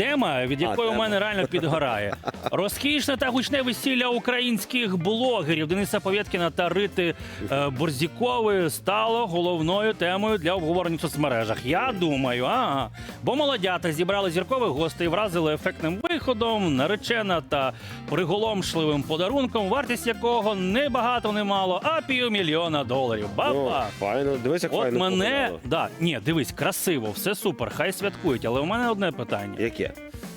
Тема, від якої у мене реально підгорає. Розкішне та гучне весілля українських блогерів Дениса Повєткіна та Рити е, Борзікової стало головною темою для обговорення в соцмережах. Я думаю, ага. Бо молодята зібрали зіркових гостей, вразили ефектним виходом, наречена та приголомшливим подарунком, вартість якого не багато, не мало, а півмільйона доларів. Баба! файно, дивись, як От файно мене, да, ні, дивись, красиво, все супер, хай святкують. Але у мене одне питання: Яке?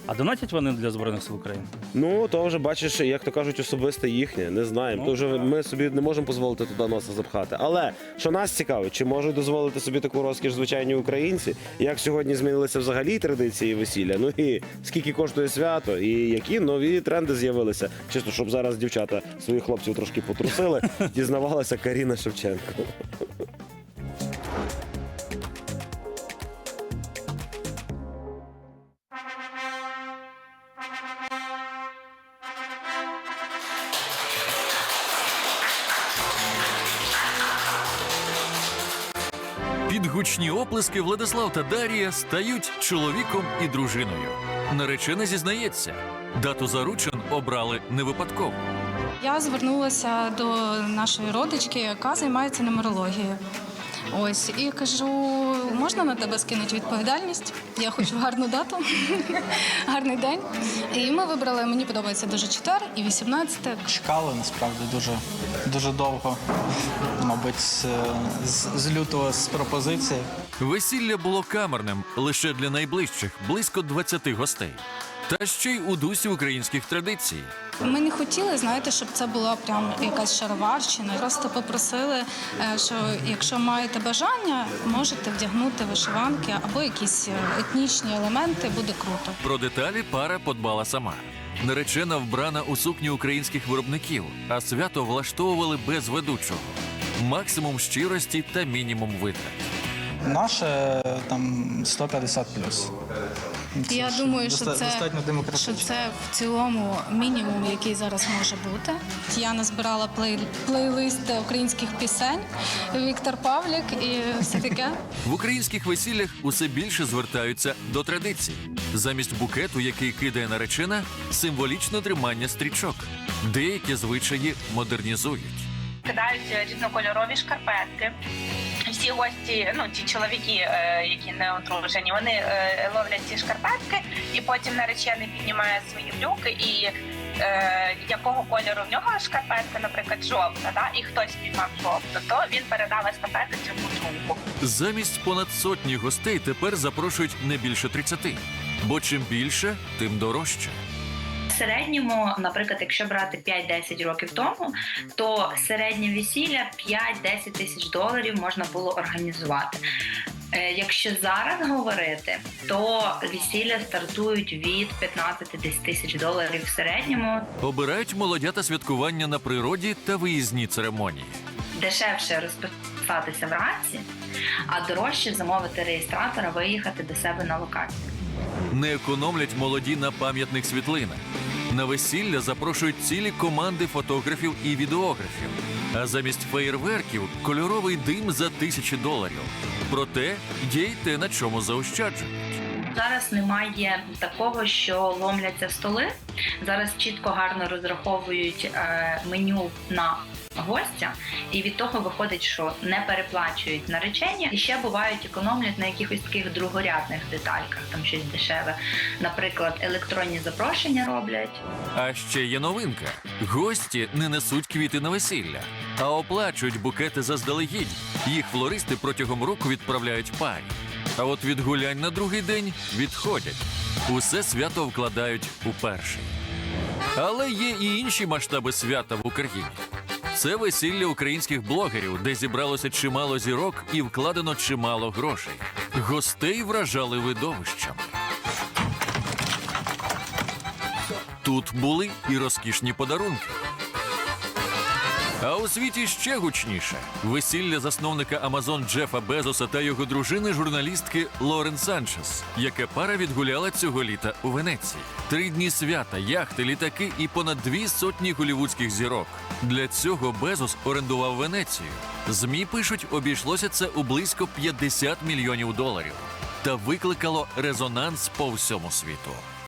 А донатять вони для збройних сил України? Ну, то вже бачиш, як то кажуть, особисте їхнє. Не знаємо. Ну, то вже ми собі не можемо дозволити туди носа запхати. Але що нас цікавить, чи можуть дозволити собі таку розкіш звичайні українці? Як сьогодні змінилися взагалі традиції весілля? Ну і скільки коштує свято, і які нові тренди з'явилися? Чисто, щоб зараз дівчата своїх хлопців трошки потрусили, дізнавалася Каріна Шевченко. Під гучні оплески Владислав та Дарія стають чоловіком і дружиною. Наречена зізнається, дату заручин обрали не випадково. Я звернулася до нашої родички, яка займається нумерологією. Ось і кажу, можна на тебе скинути відповідальність? Я хочу гарну дату, гарний день. І ми вибрали. Мені подобається дуже 4 і 18. Чекали насправді дуже, дуже довго, мабуть, з, з, з лютого з пропозиції. Весілля було камерним лише для найближчих, близько 20 гостей. Та ще й у дусі українських традицій. Ми не хотіли, знаєте, щоб це була прям якась шароварщина. Просто попросили, е, що якщо маєте бажання, можете вдягнути вишиванки або якісь е, етнічні елементи, буде круто. Про деталі пара подбала сама. Наречена вбрана у сукні українських виробників, а свято влаштовували без ведучого. Максимум щирості та мінімум витрат. Наше там 150 плюс. Я думаю, що це, достатньо що це в цілому мінімум, який зараз може бути. Я назбирала плей, плейлист українських пісень Віктор Павлік і все таке. В українських весіллях усе більше звертаються до традицій. Замість букету, який кидає наречена, символічне тримання стрічок. Деякі звичаї модернізують. кидають різнокольорові шкарпетки. Всі гості, ну ті чоловіки, е, які не одружені, вони е, ловлять ці шкарпетки, і потім наречений піднімає свої брюки, і е, якого кольору в нього шкарпетка, наприклад, жовта, да, і хтось піймав жовту, то він передав естафету цьому другу. Замість понад сотні гостей тепер запрошують не більше 30. Бо чим більше, тим дорожче. В середньому, наприклад, якщо брати 5-10 років тому, то середнє весілля 5-10 тисяч доларів можна було організувати. Е, Якщо зараз говорити, то весілля стартують від 15-10 тисяч доларів в середньому. Обирають молодята святкування на природі та виїзні церемонії. Дешевше розписатися вранці, а дорожче замовити реєстратора, виїхати до себе на локацію. Не економлять молоді на пам'ятних світлинах. На весілля запрошують цілі команди фотографів і відеографів. А замість феєрверків кольоровий дим за тисячі доларів. Проте є й те, на чому заощаджують. Зараз немає такого, що ломляться столи. Зараз чітко гарно розраховують е, меню на гостя, і від того виходить, що не переплачують наречення, і ще бувають економлять на якихось таких другорядних детальках, там щось дешеве. Наприклад, електронні запрошення роблять. А ще є новинка: гості не несуть квіти на весілля, а оплачують букети заздалегідь. Їх флористи протягом року відправляють парі. А от від гулянь на другий день відходять. Усе свято вкладають у перший. Але є і інші масштаби свята в Україні. Це весілля українських блогерів, де зібралося чимало зірок і вкладено чимало грошей. Гостей вражали видовищами. Тут були і розкішні подарунки. А у світі ще гучніше весілля засновника Амазон Джефа Безоса та його дружини, журналістки Лорен Санчес, яке пара відгуляла цього літа у Венеції. Три дні свята, яхти, літаки і понад дві сотні голівудських зірок. Для цього Безос орендував Венецію. Змі пишуть, обійшлося це у близько 50 мільйонів доларів. та викликало резонанс по всьому світу.